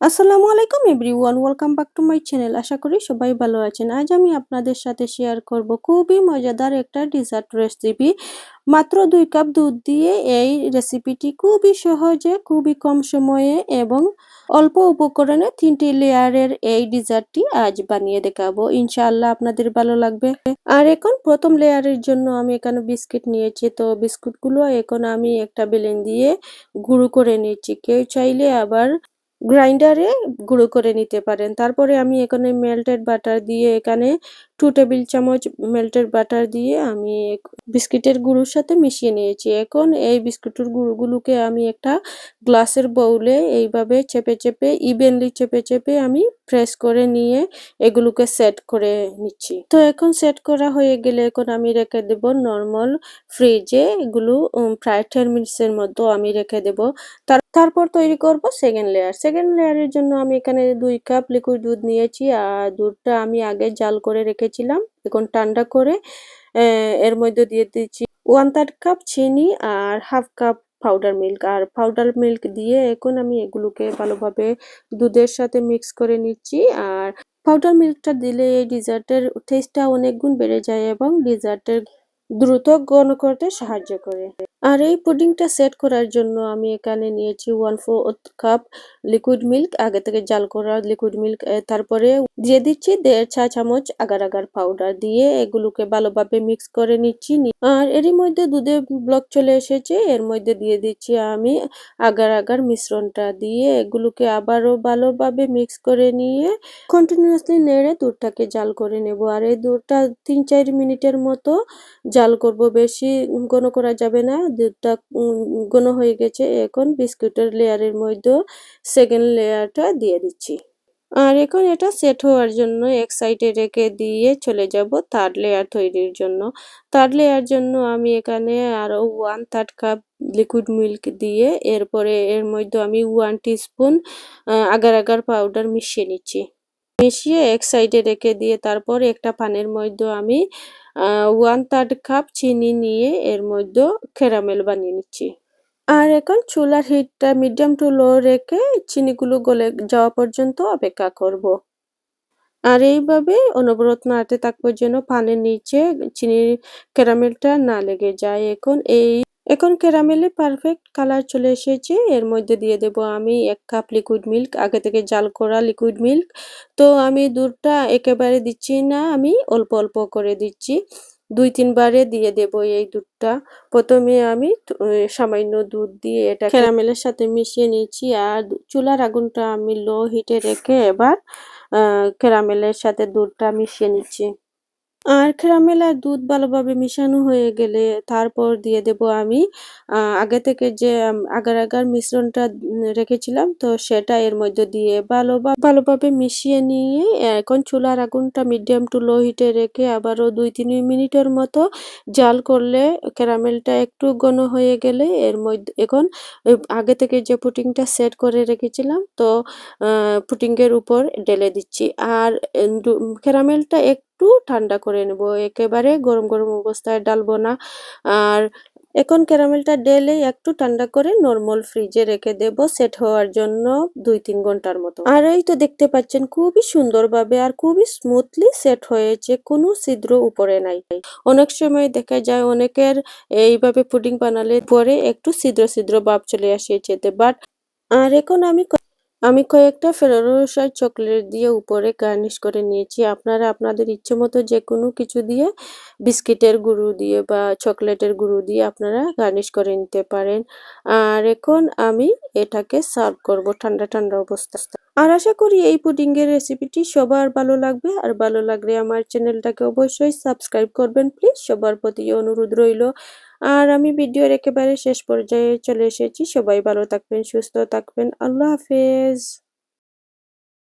আসসালামু আলাইকুম everyone, welcome back to my channel. আশা করি সবাই ভালো আছেন। আজ আমি আপনাদের সাথে শেয়ার করব খুবই মজাদার একটা ডিজার্ট রেসিপি মাত্র দুই কাপ দুধ দিয়ে এই রেসিপিটি খুবই সহজে, খুবই কম সময়ে এবং অল্প উপকরণে তিনটি লেয়ারের এই ডিজার্টটি আজ বানিয়ে দেখাবো। ইনশাআল্লাহ আপনাদের ভালো লাগবে। আর এখন প্রথম লেয়ারের জন্য আমি এখানে বিস্কিট নিয়েছি। তো বিস্কুটগুলো এখন আমি একটা বেলেন দিয়ে গুঁড়ো করে নিচ্ছি। কেউ চাইলে আবার গ্রাইন্ডারে গুঁড়ো করে নিতে পারেন। তারপরে আমি এখানে মেল্টেড বাটার দিয়ে এখানে টু টেবিল চামচ মেল্টেড বাটার দিয়ে আমি বিস্কিটের গুঁড়োর সাথে মিশিয়ে নিয়েছি। এখন এই বিস্কুটের গুঁড়োগুলোকে আমি একটা গ্লাসের বউলে এইভাবে চেপে চেপে ইভেনলি চেপে চেপে আমি প্রেস করে নিয়ে এগুলোকে সেট করে নিচ্ছি। তো এখন সেট করা হয়ে গেলে এখন আমি রেখে দেব নর্মাল ফ্রিজে এগুলো প্রায় টেন মিনিটসের মতো আমি রেখে দেব। তার তারপর তৈরি করব সেকেন্ড লেয়ার সেকেন্ড লেয়ারের জন্য আমি এখানে দুই কাপ লিকুইড দুধ নিয়েছি আর দুধটা আমি আগে জাল করে রেখেছিলাম। এখন ঠান্ডা করে এর মধ্যে দিয়ে দিচ্ছি ওয়ান থার্ড কাপ চিনি আর হাফ কাপ পাউডার মিল্ক আর পাউডার মিল্ক দিয়ে এখন আমি এগুলোকে ভালোভাবে দুধের সাথে মিক্স করে নিচ্ছি। আর পাউডার মিল্কটা দিলে এই ডিজার্টের টেস্টটা অনেক গুণ বেড়ে যায় এবং ডিজার্টের দ্রুত ঘন করতে সাহায্য করে। আর এই পুডিংটা সেট করার জন্য আমি এখানে নিয়েছি one four cup liquid milk আগে থেকে জাল করা লিকুইড মিল্ক তারপরে দিয়ে দিচ্ছি দেড় চা চামচ আগার আগার পাউডার দিয়ে এগুলোকে ভালোভাবে মিক্স করে নিচ্ছি আর এরই মধ্যে দুধে ব্লক চলে এসেছে, এর মধ্যে দিয়ে দিচ্ছি আমি আগার আগার মিশ্রণটা দিয়ে এগুলোকে আবারও ভালোভাবে মিক্স করে নিয়ে কন্টিনিউয়াসলি নেড়ে দুধটাকে জাল করে নেব। আর এই দুধটা তিন চার মিনিটের মতো জাল করব, বেশি ঘন করা যাবে না। দুধটা ঘন হয়ে গেছে। এখন বিস্কুটের লেয়ারের মধ্যে সেকেন্ড লেয়ারটা দিয়ে দিচ্ছি। আর এখন এটা সেট হওয়ার জন্য এক সাইডে রেখে দিয়ে চলে যাব থার্ড লেয়ার তৈরির জন্য। থার্ড লেয়ার জন্য আমি এখানে আরও one third cup liquid milk দিয়ে এরপরে এর মধ্যে আমি one teaspoon agar agar powder মিশিয়ে নিচ্ছি। মিশিয়ে এক সাইডে রেখে দিয়ে তারপর একটা পানের মধ্যে আমি ওয়ান থার্ড কাপ চিনি নিয়ে এর মধ্যে ক্যারামেল বানিয়ে নিচ্ছি আর এখন চুলার হিটটা মিডিয়াম টু লো রেখে চিনিগুলো গলে যাওয়া পর্যন্ত অপেক্ষা করব। আর এইভাবে অনবরত নাড়তে থাকব যেন পানের নিচে চিনির ক্যারামেলটা না লেগে যায় এখন এই এখন ক্যারামেলে পারফেক্ট কালার চলে এসেছে। এর মধ্যে দিয়ে দেব আমি এক কাপ লিকুইড মিল্ক আগে থেকে জাল করা লিকুইড মিল্ক তো আমি দুধটা একেবারে দিচ্ছি না, আমি অল্প অল্প করে দিচ্ছি। দুই তিনবারে দিয়ে দেব এই দুধটা। প্রথমে আমি সামান্য দুধ দিয়ে এটা ক্যারামেলের সাথে মিশিয়ে নিয়েছি আর চুলার আগুনটা আমি লো হিটে রেখে এবার ক্যারামেলের সাথে দুধটা মিশিয়ে নিচ্ছি। আর ক্যারামেল আর দুধ ভালোভাবে মিশানো হয়ে গেলে তারপর দিয়ে দেব আমি আগে থেকে যে আগার আগার মিশ্রণটা রেখেছিলাম, তো সেটা এর মধ্যে দিয়ে ভালো ভালোভাবে মিশিয়ে নিয়ে এখন চুলার আগুনটা মিডিয়াম টু লো হিটে রেখে আবারও দুই তিন মিনিটের মতো জাল করলে ক্যারামেলটা একটু ঘন হয়ে গেলে এর মধ্যে, এখন আগে থেকে যে পুটিংটা সেট করে রেখেছিলাম, তো পুটিংয়ের উপর ঢেলে দিচ্ছি। আর ক্যারামেলটা এক একটু ঠান্ডা করে নেব। একেবারে গরম গরম অবস্থায় ডালবো না। আর এখন ক্যারামেলটা ডেলে একটু ঠান্ডা করে নর্মাল ফ্রিজে রেখে দেব সেট হওয়ার জন্য দুই তিন ঘণ্টার মতো। আর এই তো দেখতে পাচ্ছেন খুবই সুন্দরভাবে আর খুবই স্মুথলি সেট হয়েছে, কোনো ছিদ্র উপরে নাই। অনেক সময় দেখা যায় অনেকের এইভাবে পুডিং বানালে পরে একটু ছিদ্র ছিদ্র ভাব চলে আসিয়েছে বাট আর এখন আমি আমি কয়েকটা ফেরারো রোসার চকলেট দিয়ে উপরে গার্নিশ করে নিয়েছি। আপনারা আপনাদের ইচ্ছে মতো যে কোনো কিছু দিয়ে বিস্কিটের গুঁড়ো দিয়ে বা চকলেটের গুঁড়ো দিয়ে আপনারা গার্নিশ করে নিতে পারেন। আর এখন আমি এটাকে সার্ভ করব ঠান্ডা ঠান্ডা অবস্থা আর আশা করি এই পুডিংয়ের রেসিপিটি সবার ভালো লাগবে। আর ভালো লাগলে আমার চ্যানেলটাকে অবশ্যই সাবস্ক্রাইব করবেন, প্লিজ। সবার প্রতি অনুরোধ রইল। আর আমি ভিডিওর একেবারে শেষ পর্যায়ে চলে এসেছি। সবাই ভালো থাকবেন, সুস্থ থাকবেন। আল্লাহ হাফেজ।